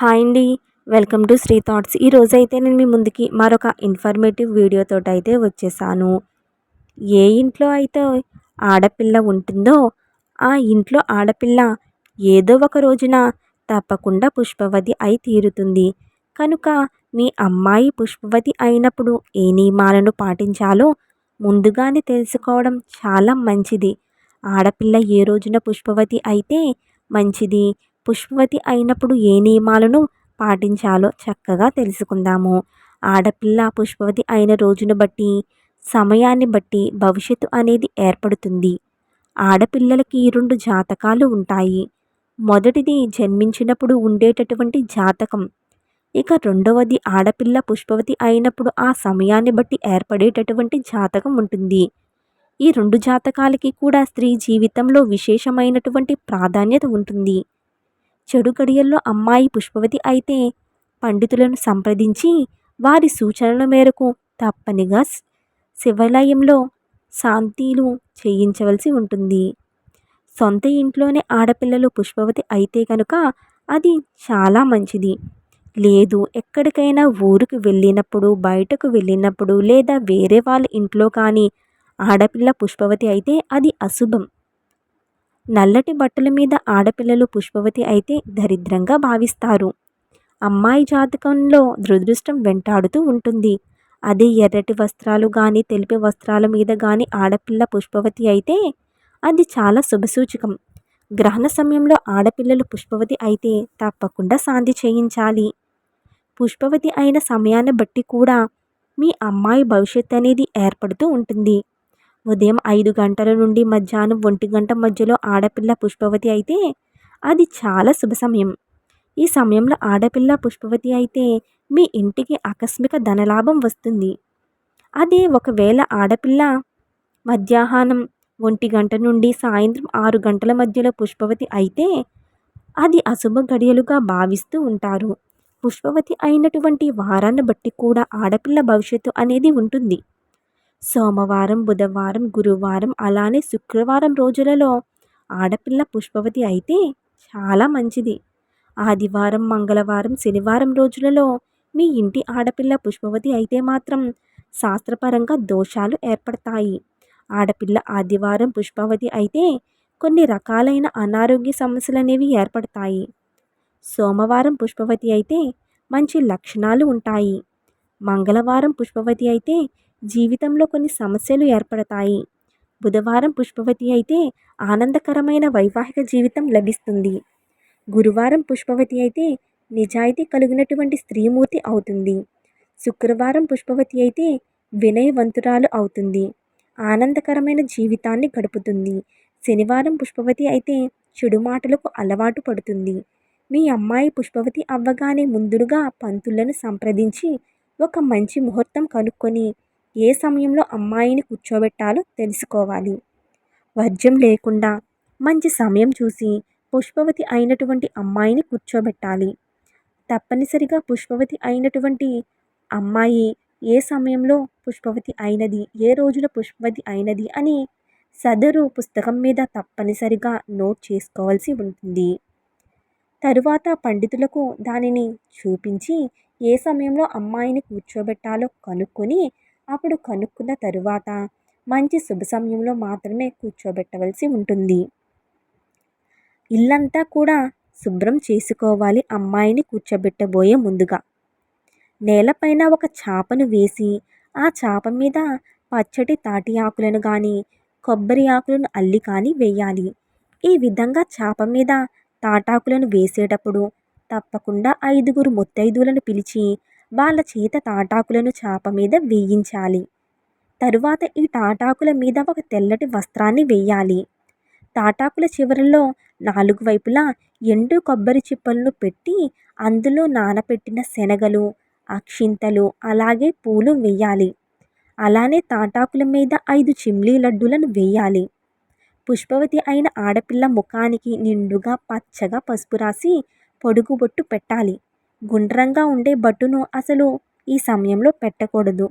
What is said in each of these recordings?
Hi అండి welcome to Shri thoughts. ఈ అయితే నేను మీ ముందుకి మరొక ఇన్ఫర్మేటివ్ వీడియోతో అయితే వచ్చేసాను. ఏ ఇంట్లో అయితే ఆడపిల్ల ఉంటుందో ఆ ఇంట్లో ఆడపిల్ల ఏదో ఒక రోజున తప్పకుండా పుష్పవతి అయి తీరుతుంది. కనుక మీ అమ్మాయి పుష్పవతి అయినప్పుడు ఏ నియమాలను పాటించాలో ముందుగానే తెలుసుకోవడం చాలా మంచిది. ఆడపిల్ల ఏ రోజున పుష్పవతి అయితే మంచిది పుష్పవతి అయినప్పుడు ఏ నియమాలను పాటించాలో చక్కగా తెలుసుకుందాము. ఆడపిల్ల పుష్పవతి అయిన రోజును బట్టి సమయాన్ని బట్టి భవిష్యత్తు అనేది ఏర్పడుతుంది. ఆడపిల్లలకి రెండు జాతకాలు ఉంటాయి. మొదటిది జన్మించినప్పుడు ఉండేటటువంటి జాతకం. ఇక రెండవది ఆడపిల్ల పుష్పవతి అయినప్పుడు ఆ సమయాన్ని బట్టి ఏర్పడేటటువంటి జాతకం ఉంటుంది. ఈ రెండు జాతకాలకి కూడా స్త్రీ జీవితంలో విశేషమైనటువంటి ప్రాధాన్యత ఉంటుంది. చెడు గడియల్లో అమ్మాయి పుష్పవతి అయితే పండితులను సంప్రదించి వారి సూచనల మేరకు తప్పనిగా శివాలయంలో శాంతిలు చేయించవలసి ఉంటుంది. సొంత ఇంట్లోనే ఆడపిల్లలు పుష్పవతి అయితే కనుక అది చాలా మంచిది. లేదు ఎక్కడికైనా ఊరికి వెళ్ళినప్పుడు బయటకు వెళ్ళినప్పుడు లేదా వేరే వాళ్ళ ఇంట్లో కానీ ఆడపిల్ల పుష్పవతి అయితే అది అశుభం. నల్లటి బట్టల మీద ఆడపిల్లలు పుష్పవతి అయితే దరిద్రంగా భావిస్తారు. అమ్మాయి జాతకంలో దురదృష్టం వెంటాడుతూ ఉంటుంది. అదే ఎర్రటి వస్త్రాలు కానీ తెలిపి వస్త్రాల మీద కానీ ఆడపిల్ల పుష్పవతి అయితే అది చాలా శుభసూచకం. గ్రహణ సమయంలో ఆడపిల్లలు పుష్పవతి అయితే తప్పకుండా శాంతి చేయించాలి. పుష్పవతి అయిన సమయాన్ని బట్టి కూడా మీ అమ్మాయి భవిష్యత్తు అనేది ఏర్పడుతూ ఉంటుంది. ఉదయం ఐదు గంటల నుండి మధ్యాహ్నం ఒంటి గంట మధ్యలో ఆడపిల్ల పుష్పవతి అయితే అది చాలా శుభ సమయం. ఈ సమయంలో ఆడపిల్ల పుష్పవతి అయితే మీ ఇంటికి ఆకస్మిక ధనలాభం వస్తుంది. అదే ఒకవేళ ఆడపిల్ల మధ్యాహ్నం ఒంటి గంట నుండి సాయంత్రం ఆరు గంటల మధ్యలో పుష్పవతి అయితే అది అశుభ గడియలుగా భావిస్తూ ఉంటారు. పుష్పవతి అయినటువంటి వారాన్ని బట్టి కూడా ఆడపిల్ల భవిష్యత్తు అనేది ఉంటుంది. సోమవారం బుధవారం గురువారం అలానే శుక్రవారం రోజులలో ఆడపిల్ల పుష్పవతి అయితే చాలా మంచిది. ఆదివారం మంగళవారం శనివారం రోజులలో మీ ఇంటి ఆడపిల్ల పుష్పవతి అయితే మాత్రం శాస్త్రపరంగా దోషాలు ఏర్పడతాయి. ఆడపిల్ల ఆదివారం పుష్పవతి అయితే కొన్ని రకాలైన అనారోగ్య సమస్యలు అనేవి ఏర్పడతాయి. సోమవారం పుష్పవతి అయితే మంచి లక్షణాలు ఉంటాయి. మంగళవారం పుష్పవతి అయితే జీవితంలో కొన్ని సమస్యలు ఏర్పడతాయి. బుధవారం పుష్పవతి అయితే ఆనందకరమైన వైవాహిక జీవితం లభిస్తుంది. గురువారం పుష్పవతి అయితే నిజాయితీ కలిగినటువంటి స్త్రీమూర్తి అవుతుంది. శుక్రవారం పుష్పవతి అయితే వినయవంతురాలు అవుతుంది. ఆనందకరమైన జీవితాన్ని గడుపుతుంది. శనివారం పుష్పవతి అయితే చెడు మాటలకు అలవాటు పడుతుంది. మీ అమ్మాయి పుష్పవతి అవ్వగానే ముందుగా పంతులను సంప్రదించి ఒక మంచి ముహూర్తం కనుక్కొని ఏ సమయంలో అమ్మాయిని కూర్చోబెట్టాలో తెలుసుకోవాలి. వర్జ్యం లేకుండా మంచి సమయం చూసి పుష్పవతి అయినటువంటి అమ్మాయిని కూర్చోబెట్టాలి. తప్పనిసరిగా పుష్పవతి అయినటువంటి అమ్మాయి ఏ సమయంలో పుష్పవతి అయినది ఏ రోజున పుష్పవతి అయినది అని సదరు పుస్తకం మీద తప్పనిసరిగా నోట్ చేసుకోవాల్సి ఉంటుంది. తరువాత పండితులకు దానిని చూపించి ఏ సమయంలో అమ్మాయిని కూర్చోబెట్టాలో కనుక్కొని అప్పుడు కనుక్కున్న తరువాత మంచి శుభ సమయంలో మాత్రమే కూర్చోబెట్టవలసి ఉంటుంది. ఇల్లంతా కూడా శుభ్రం చేసుకోవాలి అమ్మాయిని కూర్చోబెట్టబోయే ముందుగా. నేలపైన ఒక చాపను వేసి ఆ చాప మీద పచ్చటి తాటి ఆకులను కానీ కొబ్బరి ఆకులను అల్లి కానీ వేయాలి. ఈ విధంగా చాప మీద తాటాకులను వేసేటప్పుడు తప్పకుండా ఐదుగురు ముత్తైదువులను పిలిచి వాళ్ళ చేత తాటాకులను చాప మీద వేయించాలి. తరువాత ఈ తాటాకుల మీద ఒక తెల్లటి వస్త్రాన్ని వేయాలి. తాటాకుల చివరలో నాలుగు వైపులా ఎండు కొబ్బరి చిప్పలను పెట్టి అందులో నానపెట్టిన శనగలు అక్షింతలు అలాగే పూలు వేయాలి. అలానే తాటాకుల మీద ఐదు చిమ్లీ లడ్డూలను వేయాలి. పుష్పవతి అయిన ఆడపిల్ల ముఖానికి నిండుగా పచ్చగా పసుపు రాసి పొడుగు బొట్టు పెట్టాలి. గుండ్రంగా ఉండే బట్టును అసలు ఈ సమయంలో పెట్టకూడదు.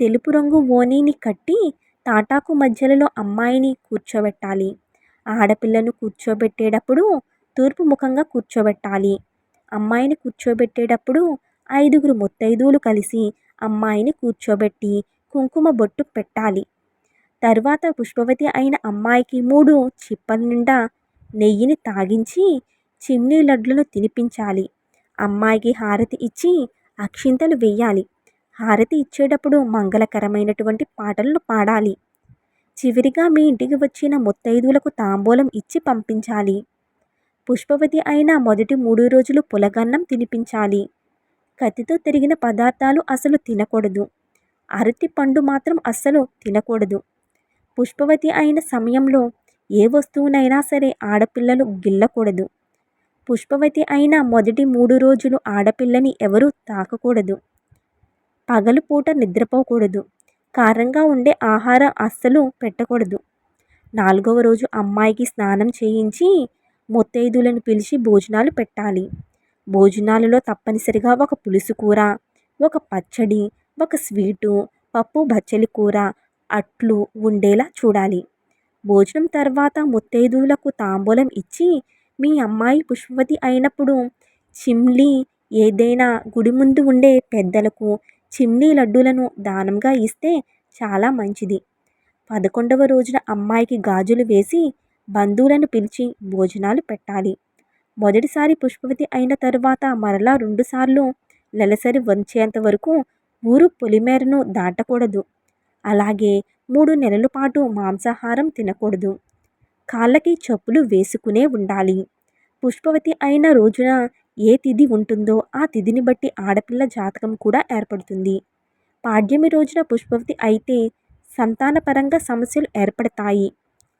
తెలుపు రంగు ఓనీని కట్టి తాటాకు మధ్యలో అమ్మాయిని కూర్చోబెట్టాలి. ఆడపిల్లను కూర్చోబెట్టేటప్పుడు తూర్పు ముఖంగా కూర్చోబెట్టాలి. అమ్మాయిని కూర్చోబెట్టేటప్పుడు ఐదుగురు ముత్తైదువులు కలిసి అమ్మాయిని కూర్చోబెట్టి కుంకుమ బొట్టు పెట్టాలి. తర్వాత పుష్పవతి అయిన అమ్మాయికి మూడు చిప్పల నిండా నెయ్యిని తాగించి చిమ్నీ లడ్లను తినిపించాలి. అమ్మాయికి హారతి ఇచ్చి అక్షింతలు వేయాలి హారతి ఇచ్చేటప్పుడు మంగళకరమైనటువంటి పాటలను పాడాలి. చివరిగా మీ ఇంటికి వచ్చిన ముత్తైదువులకు తాంబూలం ఇచ్చి పంపించాలి. పుష్పవతి అయిన మొదటి మూడు రోజులు పులగన్నం తినిపించాలి. కత్తితో తిరిగిన పదార్థాలు అసలు తినకూడదు. అరటి పండు మాత్రం అస్సలు తినకూడదు. పుష్పవతి అయిన సమయంలో ఏ వస్తువునైనా సరే ఆడపిల్లలు గిల్లకూడదు. పుష్పవతి అయిన మొదటి మూడు రోజులు ఆడపిల్లని ఎవరూ తాకకూడదు. పగలు పూట నిద్రపోకూడదు. కారంగా ఉండే ఆహారం అస్సలు పెట్టకూడదు. నాలుగవ రోజు అమ్మాయికి స్నానం చేయించి ముత్తైదులను పిలిచి భోజనాలు పెట్టాలి. భోజనాలలో తప్పనిసరిగా ఒక పులుసు కూర ఒక పచ్చడి ఒక స్వీటు పప్పు బచ్చలి కూర అట్లు ఉండేలా చూడాలి. భోజనం తర్వాత ముత్తైదువులకు తాంబూలం ఇచ్చి మీ అమ్మాయి పుష్పవతి అయినప్పుడు చిమ్లీ ఏదైనా గుడి ముందు ఉండే పెద్దలకు చిమ్నీ లడ్డూలను దానంగా ఇస్తే చాలా మంచిది. పదకొండవ రోజున అమ్మాయికి గాజులు వేసి బంధువులను పిలిచి భోజనాలు పెట్టాలి. మొదటిసారి పుష్పవతి అయిన తరువాత మరలా రెండుసార్లు నెలసరి వంచేంత వరకు ఊరు పొలిమేరను దాటకూడదు. అలాగే మూడు నెలల పాటు మాంసాహారం తినకూడదు. కాళ్ళకి చెప్పులు వేసుకునే ఉండాలి. పుష్పవతి అయిన రోజున ఏ తిథి ఉంటుందో ఆ తిథిని బట్టి ఆడపిల్ల జాతకం కూడా ఏర్పడుతుంది. పాడ్యమి రోజున పుష్పవతి అయితే సంతానపరంగా సమస్యలు ఏర్పడతాయి.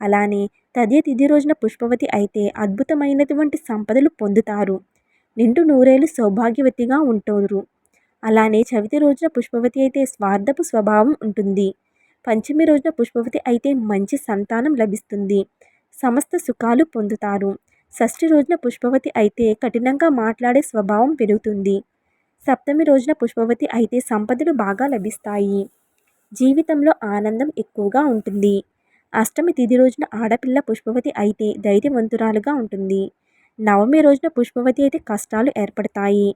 అలానే తదే తిథి రోజున పుష్పవతి అయితే అద్భుతమైనటువంటి సంపదలు పొందుతారు. నిండు నూరేళ్ళు సౌభాగ్యవతిగా ఉంటారు అలానే చవితి రోజున పుష్పవతి అయితే స్వార్థపు స్వభావం ఉంటుంది. పంచమి రోజున పుష్పవతి అయితే మంచి సంతానం లభిస్తుంది. సమస్త సుఖాలు పొందుతారు. షష్ఠి రోజున పుష్పవతి అయితే కఠినంగా మాట్లాడే స్వభావం పెరుగుతుంది. సప్తమి రోజున పుష్పవతి అయితే సంపదలు బాగా లభిస్తాయి. జీవితంలో ఆనందం ఎక్కువగా ఉంటుంది. అష్టమి తిథి రోజున ఆడపిల్ల పుష్పవతి అయితే ధైర్యవంతురాలుగా ఉంటుంది. నవమి రోజున పుష్పవతి అయితే కష్టాలు ఏర్పడతాయి.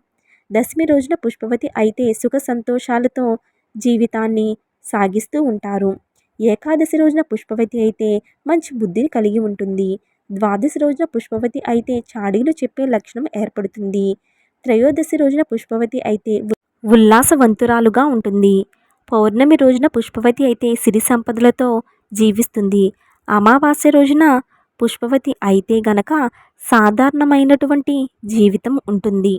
దశమి రోజున పుష్పవతి అయితే సుఖ సంతోషాలతో జీవితాన్ని సాగిస్తూ ఉంటారు. ఏకాదశి రోజున పుష్పవతి అయితే మంచి బుద్ధిని కలిగి ఉంటుంది. ద్వాదశి రోజున పుష్పవతి అయితే చాడీలు చెప్పే లక్షణం ఏర్పడుతుంది. త్రయోదశి రోజున పుష్పవతి అయితే ఉల్లాసవంతురాలుగా ఉంటుంది. పౌర్ణమి రోజున పుష్పవతి అయితే సిరి సంపదలతో జీవిస్తుంది. అమావాస్య రోజున పుష్పవతి అయితే గనక సాధారణమైనటువంటి జీవితం ఉంటుంది.